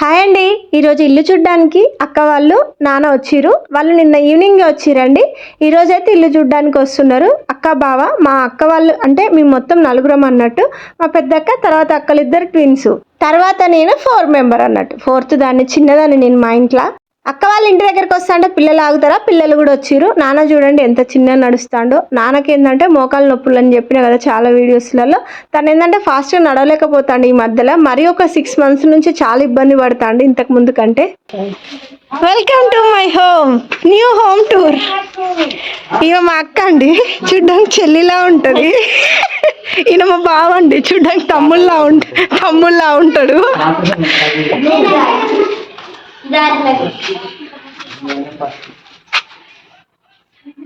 Hi అండి. ఈరోజు ఇల్లు చూడ్డానికి అక్క వాళ్ళు నాన్న వచ్చిర్రు. వాళ్ళు నిన్న ఈవినింగ్ వచ్చిరండి ఈరోజు అయితే ఇల్లు చూడ్డానికి వస్తున్నారు. అక్క బావ మా అక్క వాళ్ళు అంటే మేము మొత్తం నలుగురం అన్నట్టు. మా పెద్దక్క తర్వాత అక్కలు ఇద్దరు ట్విన్స్ తర్వాత నేను ఫోర్ మెంబర్ అన్నట్టు. ఫోర్త్ దాన్ని చిన్నదాన్ని నేను మా ఇంట్లో. అక్క వాళ్ళ ఇంటి దగ్గరికి వస్తా అంటే పిల్లలు ఆగుతారా? పిల్లలు కూడా వచ్చిర్రు. నాన్న చూడండి ఎంత చిన్న నడుస్తాడో. నాన్నకి ఏంటంటే మోకాలు నొప్పులు అని చెప్పిన కదా చాలా వీడియోస్లలో. తను ఏంటంటే ఫాస్ట్గా నడవలేకపోతాడు ఈ మధ్యలో. మరి ఒక సిక్స్ మంత్స్ నుంచి చాలా ఇబ్బంది పడతాండి ఇంతకు ముందు కంటే. Welcome to my home new home tour ఇక మా అక్క అండి. చూడ్డానికి చెల్లిలా ఉంటుంది. ఈయన మా బావ అండి. చూడ్డానికి తమ్ముళ్ళలా ఉంట తమ్ముళ్ళలా ఉంటాడు.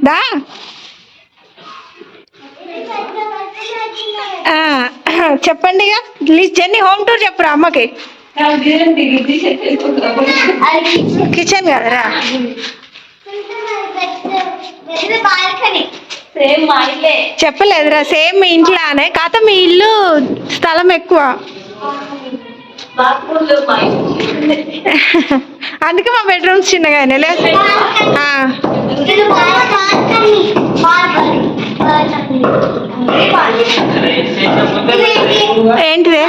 దా. చెప్పండి ప్లీజ్ జెన్నీ హోమ్ టూర్ చెప్పురా అమ్మకి. కిచెన్ కదరా. చెప్పలేదురా సేమ్ మీ ఇంట్లోనే. కాకపోతే మీ ఇల్లు స్థలం ఎక్కువ. అందుకే మా బెడ్రూమ్స్ చిన్నగానే లే. ఆ, ఏంటిది?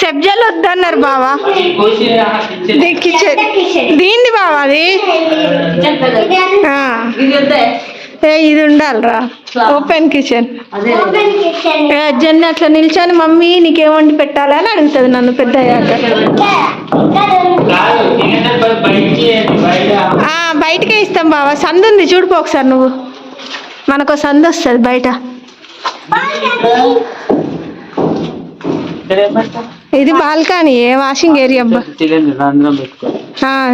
సబ్జాలు వద్దన్నారు బావా. కిచెన్ దీంది బావా అది? ఇది ఉండాలిరా. ఓపెన్ కిచెన్ జెన్నీ అట్లా నిల్చొని మమ్మీ నీకేం వండి పెట్టాలా అని అడుగుతుంది నన్ను పెద్ద అయ్యాక ఆ, బయటకే ఇస్తాం బావా. సందు ఉంది చూడుపో ఒకసారి నువ్వు. మనకు సందు వస్తుంది బయట. ఇది బాల్కనీ ఏ వాషింగ్ ఏరియా అబ్బా?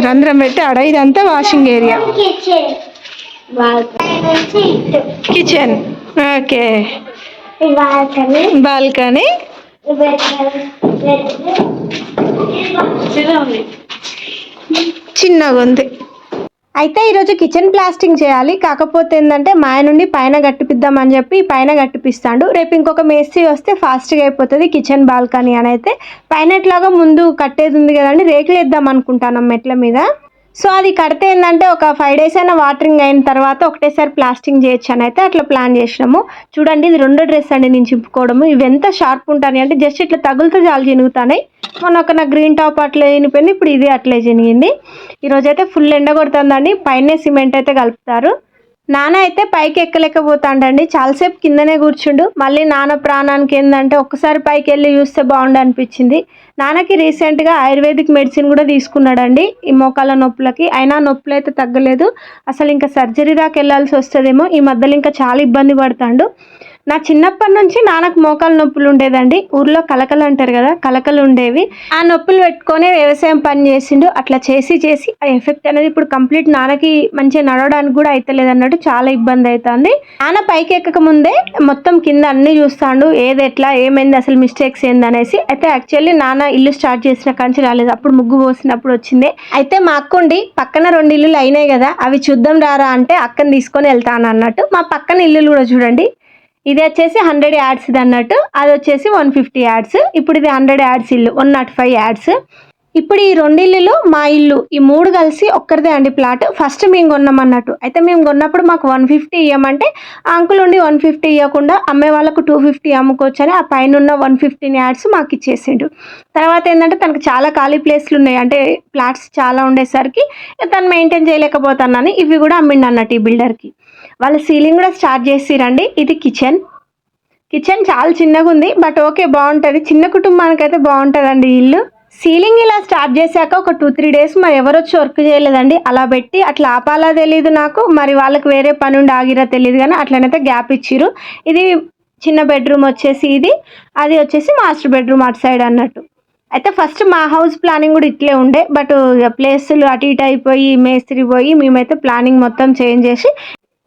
రంధ్రం పెట్టి ఆడ ఇదంతా washing area. Kitchen okay balcony చిన్నగా ఉంది. అయితే ఈరోజు కిచెన్ ప్లాస్టింగ్ చేయాలి. కాకపోతే ఏంటంటే మాయ నుండి పైన గట్టిపిద్దామని చెప్పి పైన గట్టిపిస్తాడు రేపు ఇంకొక మేస్త్రి వస్తే ఫాస్ట్గా అయిపోతుంది కిచెన్ బాల్కనీ అని అయితే. పైన ఎట్లాగా ముందు కట్టేది ఉంది కదండి. రేకులు వేద్దాం అనుకుంటాను మెట్ల మీద. సో అది కడితే ఏంటంటే ఒక ఫైవ్ డేస్ అయినా వాటరింగ్ అయిన తర్వాత ఒకటేసారి ప్లాస్టింగ్ చేయొచ్చు అని అయితే అట్లా ప్లాన్ చేసినాము. చూడండి ఇది రెండో డ్రెస్ అండి నేను చింపుకోవడము. ఇవి ఎంత షార్ప్ ఉంటాయి అంటే జస్ట్ ఇట్లా తగులుతూ జాలు చినుగుతాయి మొన్న ఒక నా గ్రీన్ టాప్ అట్లా చినిపోయింది ఇప్పుడు ఇది అట్లే చినిగింది. ఈరోజైతే ఫుల్ ఎండ కొడుతుందండి. పైన సిమెంట్ అయితే కలుపుతారు. నాన్న అయితే పైకి ఎక్కలేకపోతాండండి. చాలాసేపు కిందనే కూర్చుండు. మళ్ళీ నాన్న ప్రాణానికి ఏంటంటే ఒక్కసారి పైకి వెళ్ళి చూస్తే బాగుండు అనిపించింది. నాన్నకి రీసెంట్గా ఆయుర్వేదిక్ మెడిసిన్ కూడా తీసుకున్నాడండి. ఈ మోకాళ్ళ నొప్పులకి. అయినా నొప్పులు అయితే తగ్గలేదు. అసలు ఇంకా సర్జరీ దాకా వెళ్ళాల్సి వస్తుందేమో. ఈ మధ్యలో ఇంకా చాలా ఇబ్బంది పడతాడు. నా చిన్నప్పటి నుంచి నాన్నకు మోకాలు నొప్పులు ఉండేదండి. ఊర్లో కలకలు అంటారు కదా కలకలు ఉండేవి. ఆ నొప్పులు పెట్టుకొని వ్యవసాయం పని చేసిండు. అట్లా చేసి చేసి ఆ ఎఫెక్ట్ అనేది ఇప్పుడు కంప్లీట్ నాన్నకి మంచిగా నడవడానికి కూడా అయితలేదు అన్నట్టు చాలా ఇబ్బంది అవుతుంది నాన్న పైకి ఎక్కక ముందే మొత్తం కింద అన్ని చూస్తాడు. ఏది ఎట్లా ఏమైంది అసలు మిస్టేక్స్ ఏంది అనేసి. అయితే యాక్చువల్లీ నాన్న ఇల్లు స్టార్ట్ చేసిన కంచి రాలేదు. అప్పుడు ముగ్గు పోసినప్పుడు వచ్చింది. అయితే మా అక్కండి పక్కన రెండు ఇల్లులు అయినాయి కదా అవి చూద్దాం రారా అంటే అక్కని తీసుకొని వెళ్తాను అన్నట్టు. మా పక్కన ఇల్లులు కూడా చూడండి. ఇది వచ్చేసి హండ్రెడ్ యాడ్స్ ఇది అన్నట్టు అది వచ్చేసి వన్ ఫిఫ్టీ యాడ్స్. ఇప్పుడు ఇది హండ్రెడ్ యాడ్స్ ఇల్లు వన్ నాట్ ఫైవ్ యాడ్స్. ఇప్పుడు ఈ రెండు ఇల్లులు మా ఇల్లు ఈ మూడు కలిసి ఒక్కరిదే అండి ప్లాట్. ఫస్ట్ మేము కొన్నాం అన్నట్టు. అయితే మేము కొన్నప్పుడు మాకు వన్ ఫిఫ్టీ ఇవ్వమంటే ఆ అంకుల్ ఉండి వన్ ఫిఫ్టీ ఇవ్వకుండా అమ్మే వాళ్ళకు టూ ఫిఫ్టీ అమ్ముకోవచ్చు అని ఆ పైన ఉన్న వన్ ఫిఫ్టీని యాడ్స్ మాకు ఇచ్చేసిండు. తర్వాత ఏంటంటే తనకు చాలా ఖాళీ ప్లేస్లు ఉన్నాయి. అంటే ప్లాట్స్ చాలా ఉండేసరికి తను మెయింటైన్ చేయలేకపోతానని ఇవి కూడా అమ్మిండు అన్నట్టు ఈ బిల్డర్కి. వాళ్ళ సీలింగ్ కూడా స్టార్ట్ చేసిరండి. ఇది కిచెన్ కిచెన్ చాలా చిన్నగా ఉంది బట్ ఓకే బాగుంటుంది. చిన్న కుటుంబానికి అయితే బాగుంటుందండి ఇల్లు. సీలింగ్ ఇలా స్టార్ట్ చేశాక ఒక టూ త్రీ డేస్ మరి ఎవరు వచ్చి వర్క్ చేయలేదండి. అలా పెట్టి అట్లా ఆపాలా తెలియదు నాకు. మరి వాళ్ళకి వేరే పని ఉండి ఆగిరా తెలియదు కానీ అట్లనైతే గ్యాప్ ఇచ్చిరు ఇది చిన్న బెడ్రూమ్ వచ్చేసి ఇది. అది వచ్చేసి మాస్టర్ బెడ్రూమ్ అటు సైడ్ అన్నట్టు. అయితే ఫస్ట్ మా హౌస్ ప్లానింగ్ కూడా ఇట్లే ఉండే బట్ ప్లేసులు అటు ఇటు అయిపోయి మేస్త్రి పోయి మేమైతే ప్లానింగ్ మొత్తం చేంజ్ చేసి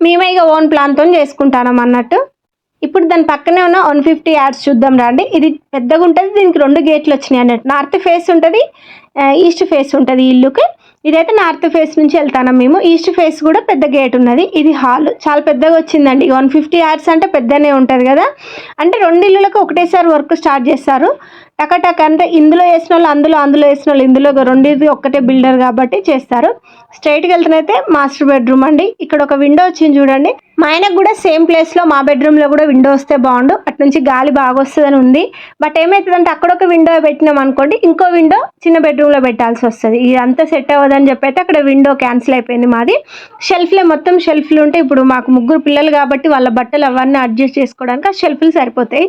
మేమే ఇక ఓన్ ప్లాన్తో చేసుకుంటాం అన్నట్టు. ఇప్పుడు దాని పక్కనే ఉన్న వన్ ఫిఫ్టీ యాడ్స్ చూద్దాం రండి. ఇది పెద్దగా ఉంటుంది దీనికి రెండు గేట్లు వచ్చినాయి అన్నట్టు. నార్త్ ఫేస్ ఉంటుంది ఈస్ట్ ఫేస్ ఉంటుంది ఇల్లుకి ఇదైతే నార్త్ ఫేస్ నుంచి వెళ్తాను మేము. ఈస్ట్ ఫేస్ కూడా పెద్ద గేట్ ఉన్నది. ఇది హాల్ చాలా పెద్దగా వచ్చిందండి. వన్ ఫిఫ్టీ యాడ్స్ అంటే పెద్దనే ఉంటుంది కదా. అంటే రెండు ఇల్లులకు ఒకటేసారి వర్క్ స్టార్ట్ చేస్తారు. టకటక్ అంటే ఇందులో వేసిన వాళ్ళు అందులో అందులో వేసిన వాళ్ళు ఇందులో రెండింటిది ఒక్కటే బిల్డర్ కాబట్టి చేస్తారు. స్ట్రైట్కి వెళ్తేనైతే మాస్టర్ బెడ్రూమ్ అండి. ఇక్కడ ఒక విండో వచ్చింది చూడండి. మా ఆయనకు కూడా సేమ్ ప్లేస్లో మా బెడ్రూమ్లో కూడా విండో వస్తే బాగుండు. అటు నుంచి గాలి బాగా వస్తుందని ఉంది. బట్ ఏమవుతుందంటే అక్కడ ఒక విండో పెట్టినాం అనుకోండి ఇంకో విండో చిన్న బెడ్రూమ్లో పెట్టాల్సి వస్తుంది. ఇదంతా సెట్ అవ్వదని చెప్పి అయితే అక్కడ విండో క్యాన్సిల్ అయిపోయింది మాది. షెల్ఫ్లే మొత్తం షెల్ఫ్లు ఉంటే ఇప్పుడు మాకు ముగ్గురు పిల్లలు కాబట్టి వాళ్ళ బట్టలు అవన్నీ అడ్జస్ట్ చేసుకోవడానికి ఆ షెల్ఫ్లు సరిపోతాయి.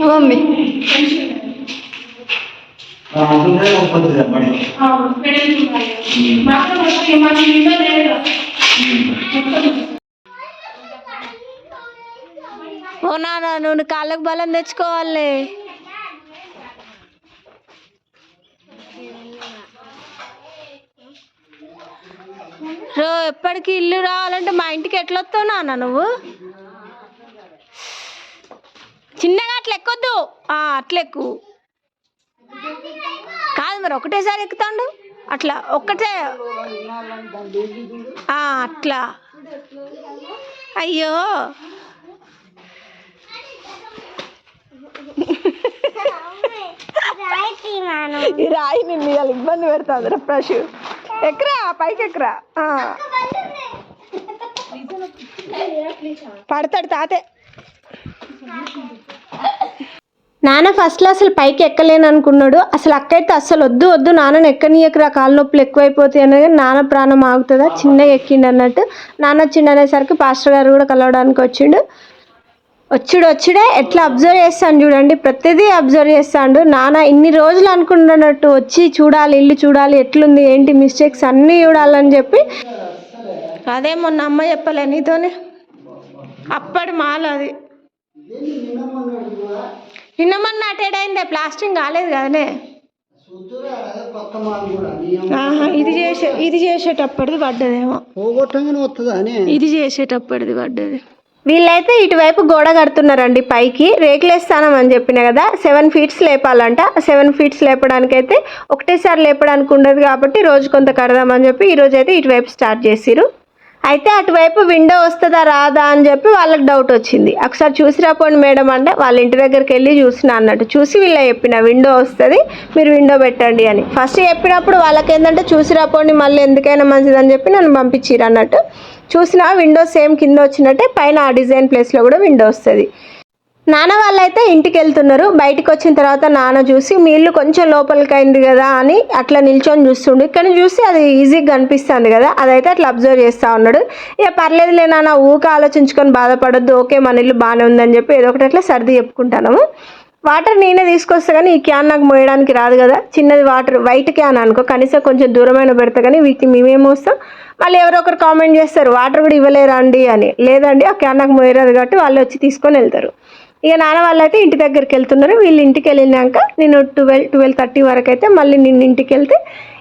మమ్మీ. ఓ నాన్న నువ్వు కాళ్ళకు బలం తెచ్చుకోవాలి రో ఎప్పటికి ఇల్లు రావాలంటే మా ఇంటికి ఎట్లా వస్తావు నాన్న నువ్వు? చిన్నగా అట్లా ఎక్కొద్దు. ఆ, అట్లా ఎక్కు. కాదు మరి ఒకటేసారి ఎక్కుతాండు? అట్లా ఒక్కటే. ఆ, అట్లా. అయ్యో. రాయి నిన్ను. ఇబ్బంది పెడుతుంది రా ప్రశు. ఎక్కరా పైకి ఎక్కరా పడతాడు తాతే. నాన్న ఫస్ట్లో అసలు పైకి ఎక్కలేను అనుకున్నాడు. అసలు అక్కయితే అసలు వద్దు వద్దు నాన్నని ఎక్కనీయకరా కాళ్ళ నొప్పులు ఎక్కువైపోతాయి అనేది నాన్న ప్రాణం ఆగుతుందా? చిన్నగా ఎక్కిండు అన్నట్టు. నాన్న వచ్చిండు అనేసరికి పాస్టర్ గారు కూడా కలవడానికి వచ్చిండు. వచ్చుడు వచ్చుడే ఎట్లా అబ్జర్వ్ చేస్తాను చూడండి. ప్రతిదీ అబ్జర్వ్ చేస్తాడు. నాన్న ఇన్ని రోజులు అనుకుంటున్నట్టు వచ్చి చూడాలి ఇల్లు చూడాలి ఎట్లుంది ఏంటి మిస్టేక్స్ అన్నీ చూడాలని చెప్పి. అదే మొన్న అమ్మ చెప్పలే నీతోనే. అప్పటి మాల అది. నిన్న మొన్న అటెడ్ అయిందే ప్లాస్టింగ్ కాలేదు కదనే. ఆహా, ఇది చేసే ఇది చేసేటప్పటిది పడ్డదేమో. ఇది చేసేటప్పటిది పడ్డది. వీళ్ళైతే ఇటువైపు గోడ కడుతున్నారండి పైకి. రేకులేస్తానం అని చెప్పిన కదా సెవెన్ ఫీట్స్ లేపాలంట. సెవెన్ ఫీట్స్ లేపడానికైతే ఒకటేసారి లేపడానికి ఉండదు కాబట్టి రోజు కొంత కడదామని చెప్పి ఈరోజు అయితే ఇటువైపు స్టార్ట్ చేసిరు అయితే అటువైపు విండో వస్తుందా రాదా అని చెప్పి వాళ్ళకి డౌట్ వచ్చింది. ఒకసారి చూసి రాపోండి మేడం అంటే వాళ్ళ ఇంటి దగ్గరికి వెళ్ళి చూసిన అన్నట్టు. చూసి వీళ్ళ చెప్పిన విండో వస్తుంది మీరు విండో పెట్టండి అని. ఫస్ట్ చెప్పినప్పుడు వాళ్ళకి ఏంటంటే చూసి రాపోండి మళ్ళీ ఎందుకైనా మంచిదని చెప్పి నన్ను పంపించిరు అన్నట్టు. చూసిన విండో సేమ్ కింద వచ్చినట్టే పైన ఆ డిజైన్ ప్లేస్లో కూడా విండో వస్తుంది. నాన్న వాళ్ళైతే ఇంటికి వెళ్తున్నారు. బయటికి వచ్చిన తర్వాత నాన్న చూసి మీ ఇల్లు కొంచెం లోపలికి అయింది కదా అని అట్లా నిల్చొని చూస్తుండు. ఇక్కడ చూసి అది ఈజీగా కనిపిస్తుంది కదా. అదైతే అట్లా అబ్జర్వ్ చేస్తూ ఉన్నాడు. ఇక పర్లేదులే నాన్న ఊక ఆలోచించుకొని బాధపడొద్దు. ఓకే మన ఇల్లు బాగానే ఉందని చెప్పి ఏదో ఒకటి అట్లా సర్ది చెప్పుకుంటాము వాటర్ నేనే తీసుకొస్తా కానీ ఈ క్యాన్ నాకు మోయడానికి రాదు కదా. చిన్నది వాటర్ వైట్ క్యాన్ అనుకో. కనీసం కొంచెం దూరమైన పెడతా కానీ వీటిని మేమేమొస్తాం మళ్ళీ ఎవరో ఒకరు కామెంట్ చేస్తారు వాటర్ కూడా ఇవ్వలేరండి అని. లేదండి ఆ క్యాన్ నాకు మోయరాదు కాబట్టి వాళ్ళు వచ్చి తీసుకొని వెళ్తారు. ఇక నాన్న వాళ్ళు అయితే ఇంటి దగ్గరికి వెళ్తున్నారు. వీళ్ళు ఇంటికి వెళ్ళినాక నేను ట్వెల్వ్ ట్వెల్వ్ థర్టీ వరకు అయితే మళ్ళీ నిన్న ఇంటికి వెళ్తే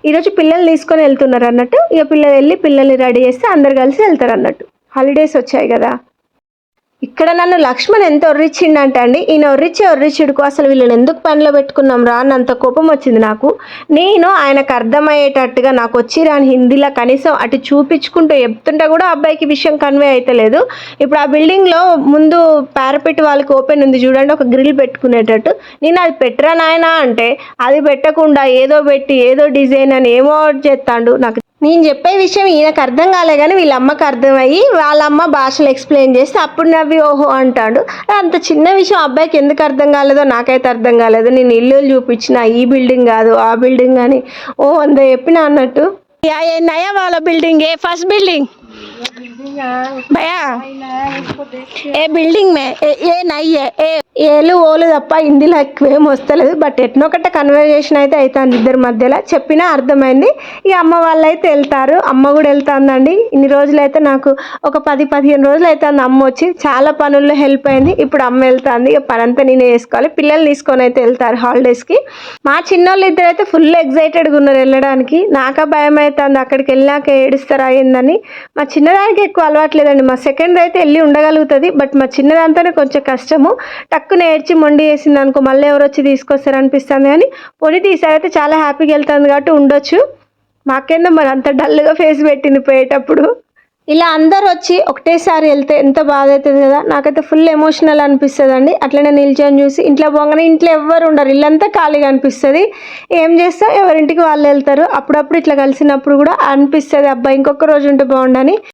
ఈరోజు పిల్లలు తీసుకొని వెళ్తున్నారు అన్నట్టు. ఇక పిల్లలు వెళ్ళి పిల్లల్ని రెడీ చేస్తే అందరు కలిసి వెళ్తారు అన్నట్టు. హాలిడేస్ వచ్చాయి కదా. ఇక్కడ నన్ను లక్ష్మణ్ ఎంత ఒర్రిచ్చిండంట అండి ఈయన ఒర్రిచ్చి ఒర్రిచ్చుడుకు అసలు వీళ్ళని ఎందుకు పనిలో పెట్టుకున్నాం రా అని అంత కోపం వచ్చింది నాకు. నేను ఆయనకు అర్థమయ్యేటట్టుగా నాకు వచ్చి రాని హిందీలో కనీసం అటు చూపించుకుంటూ చెప్తుంటే కూడా అబ్బాయికి విషయం కన్వే అవుతలేదు ఇప్పుడు ఆ బిల్డింగ్లో ముందు పారపెట్టి వాళ్ళకి ఓపెన్ ఉంది చూడండి ఒక గ్రిల్ పెట్టుకునేటట్టు. నేను అది పెట్టరా నాయనా అంటే అది పెట్టకుండా ఏదో పెట్టి ఏదో డిజైన్ అని ఏమో చేస్తాడు. నాకు నేను చెప్పే విషయం ఈయనకు అర్థం కాలే కానీ వీళ్ళమ్మకి అర్థమయ్యి వాళ్ళ అమ్మ భాషలు ఎక్స్ప్లెయిన్ చేస్తే అప్పుడు నవ్వి ఓహో అంటాడు. అంత చిన్న విషయం అబ్బాయికి ఎందుకు అర్థం కాలేదో నాకైతే అర్థం కాలేదు. నేను ఇల్లు చూపించిన ఈ బిల్డింగ్ కాదు ఆ బిల్డింగ్ అని ఓ అంత చెప్పిన అన్నట్టు. నయా వాళ్ళ బిల్డింగ్ ఏ? ఫస్ట్ బిల్డింగ్ భయా? ఏ బిల్డింగ్ మే? ఏ- నయ్యే? ఏ ఏలు ఓలు తప్ప హిందీలో ఎక్కువేం వస్తలేదు బట్ ఎట్నొకట కన్వర్జేషన్ అయితే అవుతుంది ఇద్దరి మధ్యలో. చెప్పినా అర్థమైంది. ఇక అమ్మ వాళ్ళు అయితే వెళ్తారు. అమ్మ కూడా వెళ్తుందండి. ఇన్ని రోజులు అయితే నాకు ఒక పది పదిహేను రోజులు అవుతుంది అమ్మ వచ్చి. చాలా పనుల్లో హెల్ప్ అయింది. ఇప్పుడు అమ్మ వెళ్తుంది. ఇక పని అంతా నేనే చేసుకోవాలి. పిల్లలు తీసుకొని అయితే వెళ్తారు హాలిడేస్కి మా చిన్నోళ్ళు ఇద్దరు అయితే ఫుల్ ఎగ్జైటెడ్గా ఉన్నారు వెళ్ళడానికి. నాకా భయం అవుతుంది అక్కడికి వెళ్ళాక ఏడుస్తారా అయిందని మా చిన్నదానికి ఎక్కువ అలవాట్లేదండి. మా సెకండ్ అయితే వెళ్ళి ఉండగలుగుతుంది. బట్ మా చిన్నదంతానే కొంచెం కష్టము. టక్కున ఏడ్చి మొండి వేసింది అనుకో మళ్ళీ ఎవరు వచ్చి తీసుకొస్తారు అనిపిస్తుంది కానీ పొని తీసారి అయితే చాలా హ్యాపీగా వెళ్తుంది కాబట్టి ఉండొచ్చు. మాకేందో మరి అంత డల్గా ఫేస్ పెట్టింది పోయేటప్పుడు. ఇలా అందరు వచ్చి ఒకటేసారి వెళ్తే ఎంత బాధ అవుతుంది కదా. నాకైతే ఫుల్ ఎమోషనల్ అనిపిస్తుంది అండి అట్లనే నిల్చొని చూసి ఇంట్లో పోగానే ఇంట్లో ఎవ్వరు ఉండరు. ఇల్లంతా ఖాళీగా అనిపిస్తుంది. ఏం చేస్తా ఎవరింటికి వాళ్ళు వెళ్తారు. అప్పుడప్పుడు ఇట్లా కలిసినప్పుడు కూడా అనిపిస్తుంది అబ్బా ఇంకొక రోజు ఉంటే బాగుండని.